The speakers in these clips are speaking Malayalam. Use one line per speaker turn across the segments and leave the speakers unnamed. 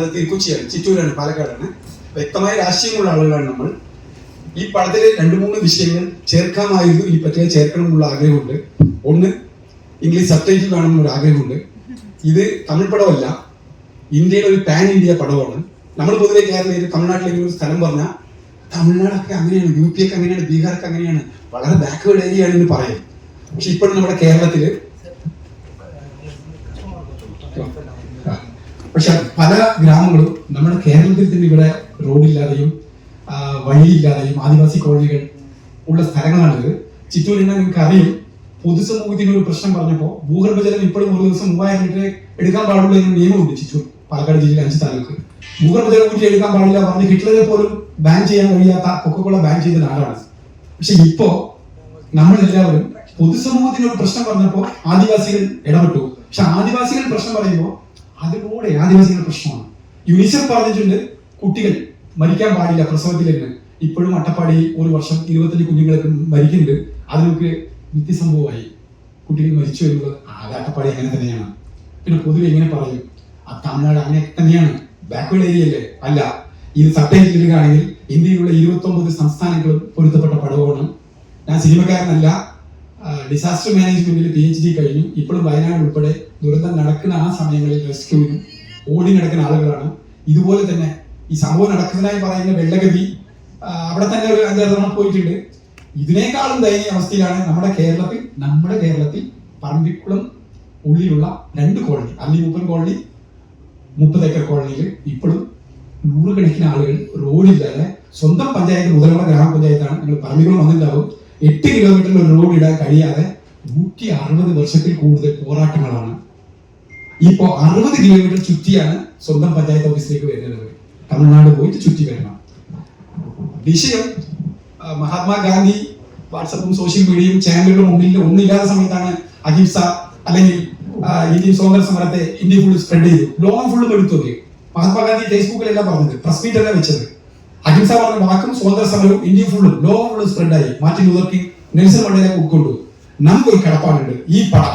അത് തിരുക്കൊച്ചിയാണ് ചിറ്റൂരാണ് പാലക്കാടാണ്. വ്യക്തമായ രാഷ്ട്രീയമുള്ള ആളുകളാണ് നമ്മൾ. ഈ പടത്തിലെ രണ്ട് മൂന്ന് വിഷയങ്ങൾ ചേർക്കാമായിരുന്നു. ഈ പറ്റിയ ചേർക്കണമെന്നുള്ള ആഗ്രഹമുണ്ട്. ഒന്ന് ഇംഗ്ലീഷ് സബ്ടൈറ്റിൽ വേണമെന്ന് ഒരു ആഗ്രഹമുണ്ട്. ഇത് തമിഴ് പടമല്ല. ഇന്ത്യയുടെ ഒരു പാൻ ഇന്ത്യ പടമാണ്. നമ്മൾ പൊതുവെ കേരളത്തിൽ തമിഴ്നാട്ടിലേക്ക് ഒരു സ്ഥലം പറഞ്ഞാൽ തമിഴ്നാടൊക്കെ അങ്ങനെയാണ് യു പി ഒക്കെ അങ്ങനെയാണ് ബീഹാർക്ക് അങ്ങനെയാണ്. വളരെ ബാക്ക്വേർഡ് ഏരിയ ആണെന്ന് പറയും. പക്ഷെ ഇപ്പോഴും നമ്മുടെ കേരളത്തിൽ പക്ഷെ പല ഗ്രാമങ്ങളും നമ്മുടെ കേരളത്തിൽ തന്നെ ഇവിടെ റോഡില്ലാതെയും വഴിയില്ലാതെയും ആദിവാസി കോളനികൾ ഉള്ള സ്ഥലങ്ങളാണിത്. ചിറ്റൂരിനെ നിങ്ങൾക്ക് അറിയും പൊതുസമൂഹത്തിന് ഒരു പ്രശ്നം പറഞ്ഞപ്പോൾ ഭൂഗർഭജലം ഇപ്പോഴും ഒരു ദിവസം മൂവായിരം ലിറ്റർ എടുക്കാൻ പാടുള്ളൂ എന്ന നിയമമുണ്ട് ചിറ്റൂർ പാലക്കാട് ജില്ലയിലെ അഞ്ച് താലൂക്ക്. ഭൂഗർഭജലം കൂട്ടി എടുക്കാൻ പാടില്ല പറഞ്ഞ് ഹിറ്റ്ലറെ പോലും ബാൻ ചെയ്യാൻ കഴിയാത്ത കൊക്കക്കോള ബാൻ ചെയ്ത നാടാണ് പക്ഷെ ഇപ്പോ നമ്മളെല്ലാവരും പൊതുസമൂഹത്തിന് ഒരു പ്രശ്നം പറഞ്ഞപ്പോൾ ആദിവാസികൾ ഇടപെട്ടു. പക്ഷെ ആദിവാസികൾ പ്രശ്നം പറയുമ്പോൾ അതിലൂടെ ആദിവാസികളുടെ പ്രശ്നമാണ്. യുനിസെഫ് പറഞ്ഞിട്ടുണ്ട് കുട്ടികൾ മരിക്കാൻ പാടില്ല പ്രസവത്തിൽ തന്നെ ഇപ്പോഴും അട്ടപ്പാടി ഒരു വർഷം ഇരുപത്തഞ്ച് കുഞ്ഞുങ്ങളൊക്കെ മരിക്കുന്നുണ്ട്. അതിനൊക്കെ നിത്യസംഭവമായി കുട്ടികൾ മരിച്ചു എന്നുള്ളത് ആകെ അട്ടപ്പാടി അങ്ങനെ തന്നെയാണ്. പിന്നെ പൊതുവെ എങ്ങനെ പറയും? ആ തമിഴ്നാട് അങ്ങനെ തന്നെയാണ്. ബാക്ക്വേർഡ് ഏരിയ അല്ലേ? അല്ല. ഇത് സബ്ടൈറ്റിൽ ഇടുകയാണെങ്കിൽ ഇന്ത്യയിലുള്ള ഇരുപത്തി ഒമ്പത് സംസ്ഥാനങ്ങളും പൊരുത്തപ്പെട്ട പടവാണ്. ഞാൻ സിനിമക്കാരനല്ല. ഡിസാസ്റ്റർ മാനേജ്മെന്റിൽ പി എച്ച് ഡി കഴിഞ്ഞു. ഇപ്പോഴും വയനാട് ഉൾപ്പെടെ ദുരന്തം നടക്കുന്ന ആ സമയങ്ങളിൽ റെസ്ക്യൂവിനും ഓടി നടക്കുന്ന ആളുകളാണ്. ഇതുപോലെ തന്നെ ഈ സംഭവം നടക്കുന്നതായി പറയുന്ന വെള്ളഗതി അവിടെ തന്നെ ഒരു അഞ്ചാറ് തവണ പോയിട്ടുണ്ട്. ഇതിനേക്കാളും ദയനീയ അവസ്ഥയിലാണ് നമ്മുടെ കേരളത്തിൽ നമ്മുടെ കേരളത്തിൽ പറമ്പിക്കുളം ഉള്ളിലുള്ള രണ്ട് കോളനി അല്ലി മുപ്പൻ കോളനി മുപ്പത് ഏക്കർ കോളനിയിൽ ഇപ്പോഴും നൂറുകണക്കിന് ആളുകൾ റോഡില്ലാതെ സ്വന്തം പഞ്ചായത്ത് മുതലുള്ള ഗ്രാമപഞ്ചായത്താണ്. നിങ്ങൾ പറമ്പിക്കുളം വന്നിട്ടുണ്ടാവും. എട്ട് കിലോമീറ്ററിൽ ഒരു റോഡ് ഇടാൻ കഴിയാതെ നൂറ്റി അറുപത് വർഷത്തിൽ കൂടുതൽ പോരാട്ടങ്ങളാണ്. ഇപ്പോ അറുപത് കിലോമീറ്റർ ചുറ്റിയാണ് സ്വന്തം പഞ്ചായത്ത് ഓഫീസിലേക്ക് വരുന്നത്. തമിഴ്നാട് പോയിട്ട് ചുറ്റി വരണം. വിഷയം മഹാത്മാഗാന്ധി വാട്സപ്പും സോഷ്യൽ മീഡിയയും ചാനലുകളും ഒന്നില്ല ഒന്നില്ലാത്ത സമയത്താണ് അഹിംസ അല്ലെങ്കിൽ ഇന്ത്യൻ സ്വാതന്ത്ര്യ സമരത്തെ ഇന്ത്യ ഫുൾ സ്പ്രെഡ് ചെയ്തു. ലോകം ഫുള്ളും എടുത്തു. മഹാത്മാഗാന്ധി ഫേസ്ബുക്കിലെല്ലാം പറഞ്ഞത് പ്രസ് മീറ്റ് അല്ല വെച്ചത്. അഹിംസ പറഞ്ഞ വാക്കും സ്വാതന്ത്ര്യ സമരവും ഇന്ത്യ ഫുള്ളും ലോകം ഫുള്ളും സ്പ്രെഡായി മാറ്റി ലൂതർ നെൽസൺ മണ്ടേലെ ഉൾക്കൊണ്ടു നമുക്കൊരു കടപ്പാടുണ്ട്. ഈ പടം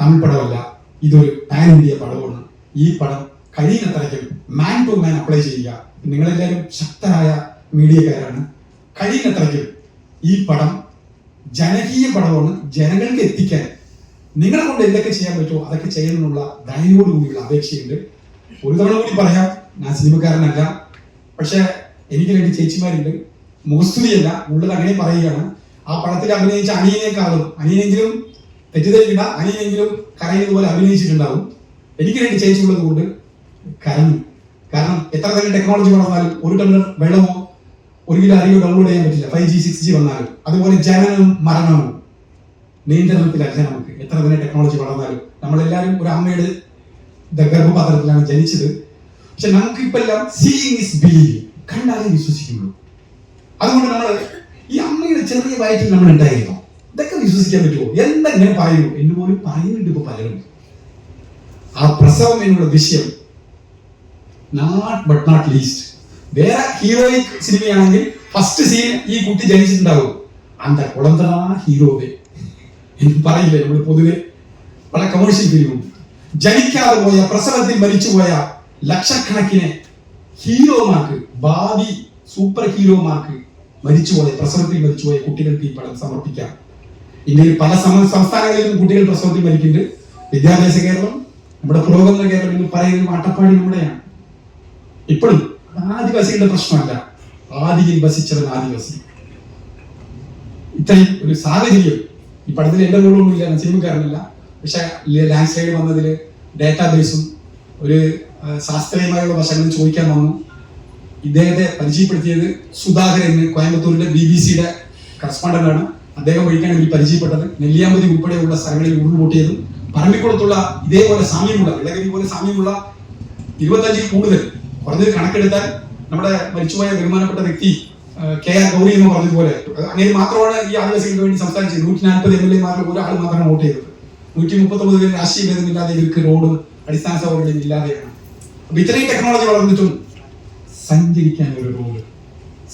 തമിഴ് പടമല്ല. ഇതൊരു പാൻ ഇന്ത്യ പടമാണ്. ഈ പടം കഴിയുന്നത്രയ്ക്കും മാൻ ടു മാൻ അപ്ലൈ ചെയ്യുക. നിങ്ങളെല്ലാവരും ശക്തരായ മീഡിയക്കാരാണ്. കഴിയുന്നത്രയ്ക്കും ഈ പടം ജനകീയ പടമാണ്. ജനങ്ങൾക്ക് എത്തിക്കാൻ നിങ്ങളെ കൊണ്ട് എന്തൊക്കെ ചെയ്യാൻ പറ്റുമോ അതൊക്കെ ചെയ്യണമെന്നുള്ള ധൈര്യോടുകൂടിയുള്ള അപേക്ഷയുണ്ട്. ഒരു തവണ കൂടി പറയാം. ഞാൻ സിനിമക്കാരനല്ല. പക്ഷെ എനിക്ക് രണ്ട് ചേച്ചിമാരുണ്ട്. മുഖസ്തുതിയല്ല ഉള്ളത് അങ്ങനെ പറയുകയാണ്. ആ പടത്തിൽ അഭിനയിച്ച അനിയനേക്കാളും അനിയനെങ്കിലും തെറ്റിദ്ധരിക്കണ്ട അനിയനെങ്കിലും കരയുന്നതുപോലെ അഭിനയിച്ചിട്ടുണ്ടാവും. എനിക്ക് രണ്ട് ചേച്ചി ഉള്ളത് കൊണ്ട് കരഞ്ഞു. കാരണം എത്ര തന്നെ ടെക്നോളജി വളർന്നാലും ഒരു ടണ്ണർ വെള്ളമോ ഒരു കിലോ അരിയോ ഡൗൺലോഡ് ചെയ്യാൻ പറ്റില്ല. ഫൈവ് ജി സിക്സ് ജി വന്നാലും. അതുപോലെ ജനനവും മരണവും. നിയന്ത്രണത്തിലല്ല നമുക്ക്? എത്ര തന്നെ ടെക്നോളജി വളർന്നാലും. നമ്മളെല്ലാവരും ഒരു അമ്മയുടെ ഗർഭപാത്രത്തിലാണ് ജനിച്ചത്. പക്ഷെ നമുക്ക് ഇപ്പം എല്ലാം സീയിങ് ഇസ് ബിലീവിങ് കണ്ടാലേ വിശ്വസിക്കുള്ളൂ അതുകൊണ്ട് നമ്മൾ ഈ അമ്മയുടെ ചെറിയ വയറ്റിൽ നമ്മൾ ഉണ്ടായിരുന്നു ഇതൊക്കെ വിശ്വസിക്കാൻ പറ്റുമോ? എന്താ ഞാൻ പറയൂ എന്ന് പോലും പറയുന്നുണ്ട് ഇപ്പൊ പലരും. ആ പ്രസവം എന്നുള്ള വിഷയം നോട്ട് ബട്ട് നോട്ട് ലീസ്റ്റ് വേറെ ഹീറോയിക് സിനിമയാണെങ്കിൽ ഫസ്റ്റ് സീൻ ഈ കുട്ടി ജനിച്ചിട്ടുണ്ടാവും. അന്ത കുളന്തറ ഹീറോവേ. എന്ന് പറയില്ലേ നമ്മൾ പൊതുവെ? വളരെ കമേഴ്ഷ്യൽ ഫിലിമും ജനിക്കാതെ പോയ പ്രസവത്തിൽ മരിച്ചുപോയ ലക്ഷക്കണക്കിന് ഹീറോമാർക്ക് ഭാവി സൂപ്പർ ഹീറോമാർക്ക് മരിച്ചുപോയ പ്രസവത്തിൽ മരിച്ചുപോയ കുട്ടികൾക്ക് ഈ പടം സമർപ്പിക്കാം. ഇന്ത്യയിൽ പല സംസ്ഥാനങ്ങളിലും കുട്ടികൾ പ്രസവത്തിൽ മരിക്കുന്നുണ്ട്. വിദ്യാഭ്യാസ കേരളം നമ്മുടെ പുരോഗമന കേരളം എന്ന് പറയുന്നത് അട്ടപ്പാടി നമ്മുടെയാണ്. ഇപ്പോഴും ആദിവാസികളുടെ പ്രശ്നമല്ല. ആദിയിൽ വസിച്ചവൻ ആദിവാസി. ഇത്രയും ഒരു സാഹചര്യം. ഈ പടത്തിൽ എന്റെ റോളൊന്നും ഇല്ല സിനിമക്കാരനല്ല. പക്ഷെ ലാൻഡ് സ്ലൈഡ് വന്നതിൽ ഡേറ്റാബേസും ഒരു ശാസ്ത്രീയമായുള്ള വശങ്ങൾ ചോദിക്കാൻ വന്നു ഇദ്ദേഹത്തെ പരിചയപ്പെടുത്തിയത് സുധാകരൻ കോയമ്പത്തൂരിലെ ബി ബി സിയുടെ കറസ്പോണ്ടന്റ് ആണ്. അദ്ദേഹം വഴിക്കാണ് ഇതിൽ പരിചയപ്പെട്ടത്. നെല്ലിയാമ്പതി ഉൾപ്പെടെയുള്ള സ്ഥലങ്ങളിൽ ഉരുൾപൊട്ടിയതും പറമ്പിക്കുളത്തുള്ള ഇതേപോലെ സാമ്യമുള്ള ഇളകരി പോലെ സാമ്യമുള്ള ഇരുപത്തഞ്ചിൽ കൂടുതൽ കുറഞ്ഞത് കണക്കെടുത്താൽ നമ്മുടെ മരിച്ചുപോയ ബഹുമാനപ്പെട്ട വ്യക്തി കെ ആർ ഗൗരി എന്ന് പറഞ്ഞതുപോലെ അങ്ങനെ മാത്രമാണ് ഈ ആദിവാസികൾക്ക് വേണ്ടി സംസാരിച്ചത്. നൂറ്റി നാൽപ്പത് എം എൽ എമാരിൽ ഒരാൾ മാത്രമാണ് വോട്ട് ചെയ്തത്. നൂറ്റി മുപ്പത്തൊമ്പത് രാഷ്ട്രീയ ഭേദമില്ലാതെ ഇവർക്ക് റോഡും അടിസ്ഥാന സൗകര്യങ്ങളും ഇല്ലാതെയാണ്. അപ്പൊ ഇത്രയും ടെക്നോളജി വളർന്നിട്ടും സഞ്ചരിക്കാൻ ഒരു റോഡ്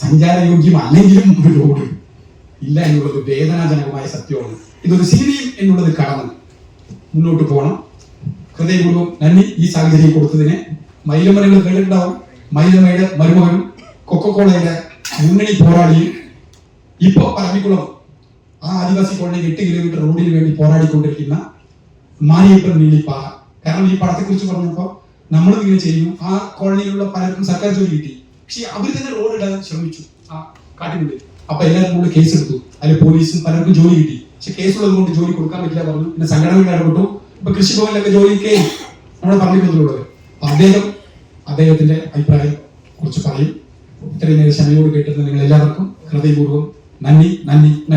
സഞ്ചാരയോഗ്യമല്ലെങ്കിലും ഒരു റോഡ് ഇല്ല എന്നുള്ളത് വേദനാജനകമായ സത്യമാണ്. ഇതൊരു സിനിമയും എന്നുള്ളത് കടന്ന്. മുന്നോട്ട് പോകണം. ഹൃദയപൂർവം നന്ദി ഈ സാഹചര്യം കൊടുത്തതിന്. മൈലമരങ്ങൾ കേട്ടിട്ടുണ്ടാവും. മൈലമയുടെ മരുമകനും കൊക്കക്കോളയുടെ മുന്നണി പോരാളിയും ഇപ്പൊ പറമ്പിക്കുളം ആ ആദിവാസി കോളനി എട്ട് കിലോമീറ്റർ റോഡിന് വേണ്ടി പോരാടിക്കൊണ്ടിരിക്കുന്ന മാനിയപ്പൻ നീലിപ്പാറ. കാരണം ഈ പടത്തെ കുറിച്ച് പറഞ്ഞപ്പോ നമ്മളും ഇങ്ങനെ ചെയ്യും. ആ കോളനിയിലുള്ള പലർക്കും സർക്കാർ ജോലി കിട്ടി. പക്ഷെ അവർ തന്നെ റോഡ് ഇടാൻ ശ്രമിച്ചു. ആ കാട്ടിനുള്ളിൽ. അപ്പൊ എല്ലാവരും കൂടി കേസ് എടുത്തു. അതിൽ പോലീസും പലർക്കും ജോലി കിട്ടി. പക്ഷെ കേസുള്ളത് കൊണ്ട് ജോലി കൊടുക്കാൻ പറ്റില്ല പറഞ്ഞു. പിന്നെ സംഘടനകൾ ഇടപെട്ടു. ഇപ്പൊ കൃഷിഭവനിലൊക്കെ ജോലിക്ക് നമ്മുടെ പറഞ്ഞിട്ടുള്ളത് അദ്ദേഹം അദ്ദേഹത്തിന്റെ അഭിപ്രായം കുറച്ച് പറയും. ഇത്രയും നേരം ക്ഷമയോട് കേട്ടിരുന്ന നിങ്ങൾ എല്ലാവർക്കും ഹൃദയപൂർവം നന്ദി നന്ദി നന്ദി.